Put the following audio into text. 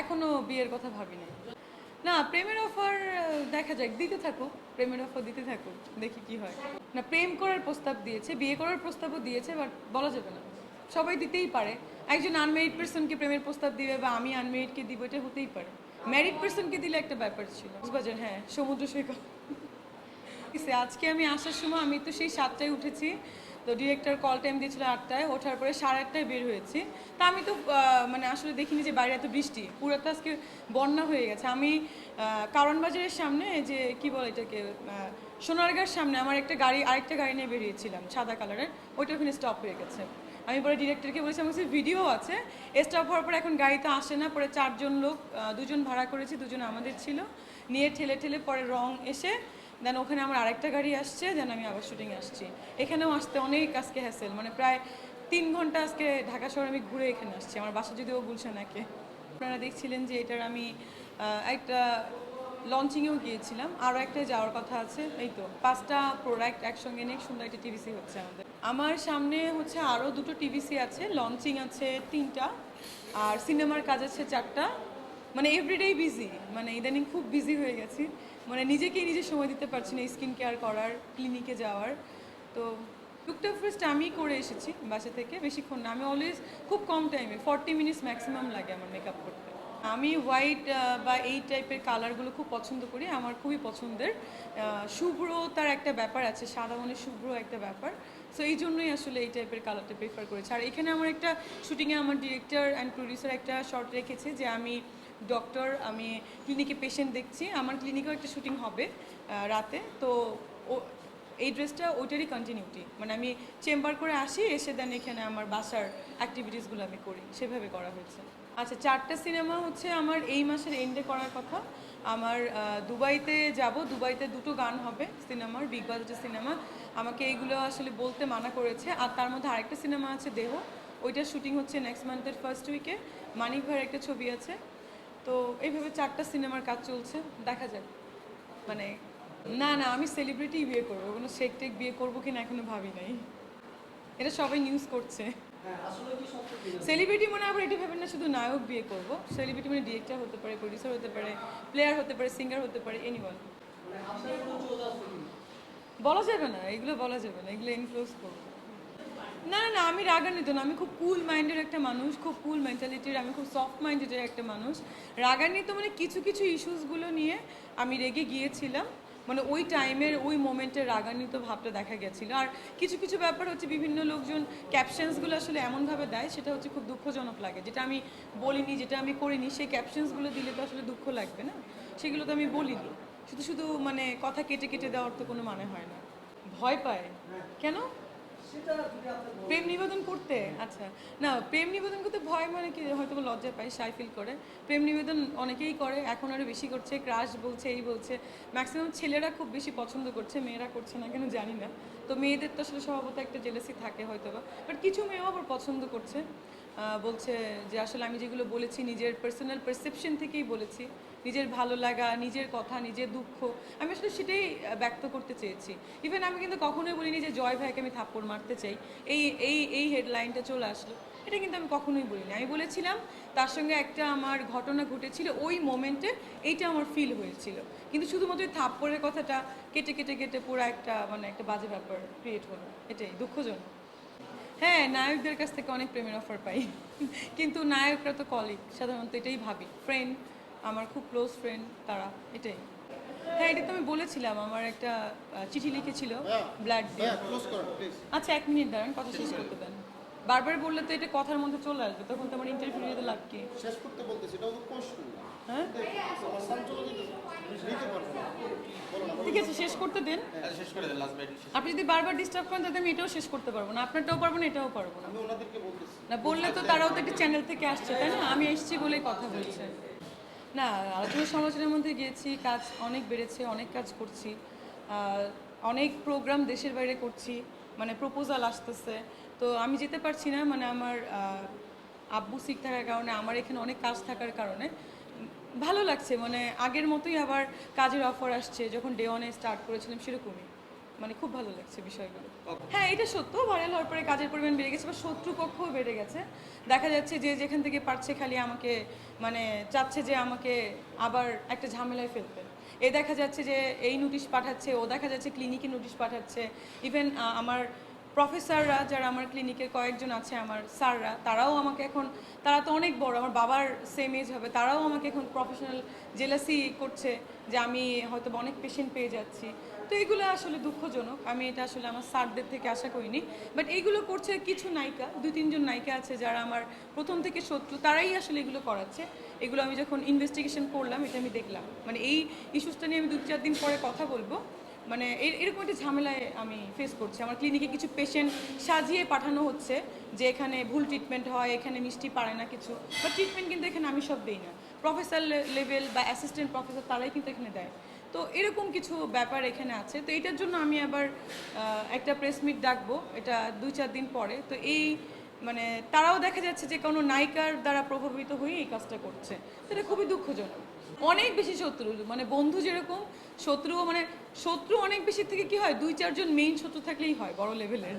এখনও বিয়ের কথা ভাবি নাই না, প্রেমের অফার দেখা যাক, দিতে থাকুক প্রেমের অফার দিতে থাকুক দেখি কি হয়। না, প্রেম করার প্রস্তাব দিয়েছে, বিয়ে করার প্রস্তাবও দিয়েছে বাট বলা যাবে না। সবাই দিতেই পারে। একজন আনমেরিড পার্সনকে প্রেমের প্রস্তাব দিবে বা আমি আনমেরিডকে দিব, এটা হতেই পারে। ম্যারিড পার্সনকে দিলে একটা ব্যাপার ছিল। কক্সবাজার হ্যাঁ সমুদ্র সৈকত। আজকে আমি আসার সময় আমি তো সেই সাতটায় উঠেছি। তো ডিরেক্টর কল টাইম দিয়েছিল আটটায় ওঠার পরে সাড়ে আটটায় বের হয়েছি। তা আমি তো মানে আসলে দেখিনি যে বাইরে এত বৃষ্টি। পুরোটা আজকে বন্যা হয়ে গেছে। আমি আহ, কারণ বাজারের সামনে যে কি বলে এটাকে সোনারগাঁর সামনে আমার একটা গাড়ি আরেকটা গাড়ি নিয়ে বেরিয়েছিলাম সাদা কালারের। ওইটা ওখানে স্টপ হয়ে গেছে। আমি পরে ডিরেক্টরকে বলেছি আমার কাছে ভিডিও আছে। স্টপ হওয়ার পরে এখন গাড়িতে আসে না পরে চারজন লোক দুজন ভাড়া করেছি দুজন আমাদের ছিল। নিয়ে ঠেলে ঠেলে পরে রং এসে দেন ওখানে আমার আরেকটা গাড়ি আসছে দেন আমি আবার শুটিং আসছি। এখানেও আসতে অনেক আজকে হ্যাসেল মানে প্রায় তিন ঘণ্টা আজকে ঢাকা শহরে আমি ঘুরে এখানে আসছি, আমার বাসা যদিও বলছে নাকি আপনারা দেখছিলেন যে এটার আমি একটা লঞ্চিংয়েও গিয়েছিলাম, আরও একটা যাওয়ার কথা আছে, এই তো, পাঁচটা প্রোডাক্ট একসঙ্গে নিয়ে সুন্দর একটা টিভিসি হচ্ছে আমাদের। আমার সামনে হচ্ছে আরও দুটো টিভিসি আছে লঞ্চিং আছে তিনটা, আর সিনেমার কাজ আছে চারটা মানে এভরিডেই বিজি মানে ইদানিং খুব বিজি হয়ে গেছি। মানে নিজেকেই নিজে সময় দিতে পারছি না স্কিন কেয়ার করার ক্লিনিকে যাওয়ার। তো টুকটাক ফার্স্ট আমি করে এসেছি বাসা থেকে, বেশিক্ষণ না। আমি অলওয়েজ খুব কম টাইমে ফর্টি মিনিটস ম্যাক্সিমাম লাগে আমার মেকআপ করতে। আমি হোয়াইট বা এই টাইপের কালারগুলো খুব পছন্দ করি, আমার খুবই পছন্দের। শুভ্র তার একটা ব্যাপার আছে, সাদা মানে শুভ্র একটা ব্যাপার। সো এই জন্যই আসলে এই টাইপের কালারটা প্রেফার করেছি। আর এখানে আমার একটা শুটিংয়ে আমার ডিরেক্টর অ্যান্ড প্রডিউসার একটা শর্ট রেখেছে যে আমি ডক্টর আমি ক্লিনিকে পেশেন্ট দেখছি। আমার ক্লিনিকেও একটা শুটিং হবে রাতে। তো এই ড্রেসটা ওইটারই কন্টিনিউটি মানে আমি চেম্বার করে আসি, এসে দেন এখানে আমার বাসার অ্যাক্টিভিটিসগুলো আমি করি। সেভাবে করা হয়েছে। আচ্ছা চারটা সিনেমা হচ্ছে আমার এই মাসের এন্ডে করার কথা। আমার দুবাইতে যাব। দুবাইতে দুটো গান হবে সিনেমার বিগ বাজেটের সিনেমা আমাকে এইগুলো আসলে বলতে মানা করেছে। আর তার মধ্যে আরেকটা সিনেমা আছে, দেহ। ওইটার শুটিং হচ্ছে নেক্সট মান্থের ফার্স্ট উইকে মানিক ভাইয়ের একটা ছবি আছে। তো এইভাবে চারটা সিনেমার কাজ চলছে। দেখা যাক। মানে না না আমি সেলিব্রিটি বিয়ে করব। কোনো শেক টেক বিয়ে করব কিনা এখনও ভাবি নাই। এটা সবাই নিউজ করছে। সেলিব্রিটি মানে আবার এটা ভেবেন না শুধু নায়ক বিয়ে করব। সেলিব্রিটি মানে ডিরেক্টর হতে পারে প্রডিউসার হতে পারে প্লেয়ার হতে পারে সিঙ্গার হতে পারে এনিওয়ান বলা যাবে না এগুলো বলা যাবে না এগুলো এনক্লোজ করব। না না, না আমি রাগান্বিত না আমি খুব কুল মাইন্ডের একটা মানুষ খুব কুল মেন্টালিটির আমি খুব সফট মাইন্ডের একটা মানুষ। রাগান্বিত মানে কিছু কিছু ইস্যুসগুলো নিয়ে আমি রেগে গিয়েছিলাম। মানে ওই টাইমের ওই মোমেন্টের রাগান্বিত ভাবটা দেখা গেছিল। আর কিছু কিছু ব্যাপার হচ্ছে বিভিন্ন লোকজন ক্যাপশনসগুলো আসলে এমনভাবে দেয়, সেটা হচ্ছে খুব দুঃখজনক লাগে। যেটা আমি বলিনি, যেটা আমি করিনি, সেই ক্যাপশনসগুলো দিলে তো আসলে দুঃখ লাগবে না? সেগুলো তো আমি বলিনি। শুধু শুধু মানে কথা কেটে কেটে দেওয়ার তো কোনো মানে হয় না। ভয় পায়। কেন? প্রেম নিবেদন করতে? আচ্ছা। না, প্রেম নিবেদন করতে ভয় মানে কি? হয়তো লজ্জা পায় সাই ফিল করে। প্রেম নিবেদন অনেকেই করে, এখন আরও বেশি করছে ক্রাশ বলছে, এই বলছে। ম্যাক্সিমাম ছেলেরা খুব বেশি পছন্দ করছে, মেয়েরা করছে না কেন জানি না। তো মেয়েদের তো আসলে স্বভাবত একটা জেলেসি থাকে হয়তো বা বাট কিছু মেয়েও আবার পছন্দ করছে। বলছে যে আসলে আমি যেগুলো বলেছি নিজের পার্সোনাল পারসেপশন থেকেই বলেছি। নিজের ভালো লাগা, নিজের কথা, নিজের দুঃখ, আমি আসলে সেটাই ব্যক্ত করতে চেয়েছি। ইভেন আমি কিন্তু কখনোই বলিনি যে জয় ভাইকে আমি থাপ্পড় মারতে চাই। এই এই এই হেডলাইনটা চলে আসলো। এটা কিন্তু আমি কখনোই বলিনি। আমি বলেছিলাম, তার সঙ্গে একটা আমার ঘটনা ঘটেছিল, ওই মোমেন্টে এইটা আমার ফিল হয়েছিল। কিন্তু শুধুমাত্র এই থাপ্পড়ের কথাটা কেটে কেটে কেটে পুরো একটা মানে একটা বাজে ব্যাপার ক্রিয়েট হলো। এটাই, দুঃখজনক। হ্যাঁ নায়কদের কাছ থেকে অনেক প্রেমের অফার পাই। কিন্তু নায়করা তো কলিগ সাধারণত এটাই ভাবি। ফ্রেন্ড আমার খুব ক্লোজ ফ্রেন্ড তারা এটাই। হ্যাঁ এটা তো আমি বলেছিলাম আমার একটা চিঠি লিখেছিল ব্লাড দিয়ে ক্লোজ করুন প্লিজ আচ্ছা এক মিনিট দাঁড়ান কথা শেষ করতে দেন। বারবার বললে তো এটা কথার মধ্যে চলে আসবে তখন তো আমার ইন্টারভিউ নিতে লাভ কি? শেষ করতে বলতেছি এটাও তো প্রশ্ন। হ্যাঁ? ঠিক আছে শেষ করতে দেন। আচ্ছা, শেষ করে দেন লাস্ট বাইট আপনি যদি বারবার ডিস্টার্ব করেন তাহলে আমি এটাও শেষ করতে পারব না। আপনারটাও পারব না এটাও পারব না। আমি ওনাদেরকে বলতেছি। না বললে তো তারাও তো একটা চ্যানেল থেকে আসছে তাই না? আমি এসেছি বলেই কথা বলছে না আলোচনা সমালোচনার মধ্যে গিয়েছি কাজ অনেক বেড়েছে অনেক কাজ করছি অনেক প্রোগ্রাম দেশের বাইরে করছি। মানে প্রপোজাল আসতেছে। তো আমি যেতে পারছি না মানে আমার আব্বু সিক থাকার কারণে আমার এখানে অনেক কাজ থাকার কারণে। ভালো লাগছে মানে আগের মতোই আবার কাজের অফার আসছে যখন ডে ওয়ানে স্টার্ট করেছিলাম সেরকমই। মানে খুব ভালো লাগছে বিষয়গুলো। হ্যাঁ এটা সত্য ভাইরাল হওয়ার পরে কাজের পরিমাণ বেড়ে গেছে বা শত্রুপক্ষও বেড়ে গেছে। দেখা যাচ্ছে যে যেখান থেকে পারছে খালি আমাকে মানে চাচ্ছে যে আমাকে আবার একটা ঝামেলায় ফেলতে এ দেখা যাচ্ছে যে এই নোটিশ পাঠাচ্ছে, ও দেখা যাচ্ছে ক্লিনিকে নোটিশ পাঠাচ্ছে। ইভেন আমার প্রফেসররা যারা আমার ক্লিনিকের কয়েকজন আছে, আমার স্যাররা তারাও আমাকে এখন, তারা তো অনেক বড়, আমার বাবার সেম এজ হবে, তারাও আমাকে এখন প্রফেশনাল জেলাসি করছে যে আমি হয়তো অনেক পেশেন্ট পেয়ে যাচ্ছি। তো এগুলো আসলে দুঃখজনক। আমি এটা আসলে আমার স্যারদের থেকে আশা করিনি। বাট এইগুলো করছে কিছু নায়িকা, দুই, তিনজন নায়িকা আছে যারা আমার প্রথম থেকে শত্রু, তারাই আসলে এগুলো করাচ্ছে। এগুলো আমি যখন ইনভেস্টিগেশন করলাম, এটা আমি দেখলাম। মানে এই ইস্যুসটা নিয়ে আমি দু চার দিন পরে কথা বলব। মানে এর- এরকম একটা ঝামেলায় আমি ফেস করছি। আমার ক্লিনিকে কিছু পেশেন্ট সাজিয়ে পাঠানো হচ্ছে যে এখানে ভুল ট্রিটমেন্ট হয়, এখানে মিষ্টি পারে না কিছু। বা ট্রিটমেন্ট কিন্তু এখানে আমি সব দিই না। প্রফেসর লেভেল বা অ্যাসিস্ট্যান্ট প্রফেসর তারাই কিন্তু এখানে দেয়। তো এরকম কিছু ব্যাপার এখানে আছে। তো এটার জন্য আমি আবার একটা প্রেস মিট ডাকবো, এটা দুই চার দিন পরে। তো এই মানে তারাও দেখা যাচ্ছে যে কোনো নায়িকার দ্বারা প্রভাবিত হয়ে এই কাজটা করছে। এটা খুবই দুঃখজনক। অনেক বেশি শত্রু মানে বন্ধু যেরকম, শত্রুও মানে শত্রু অনেক বেশি থেকে কি হয়, দুই চারজন মেইন শত্রু থাকলেই হয় বড় লেভেলের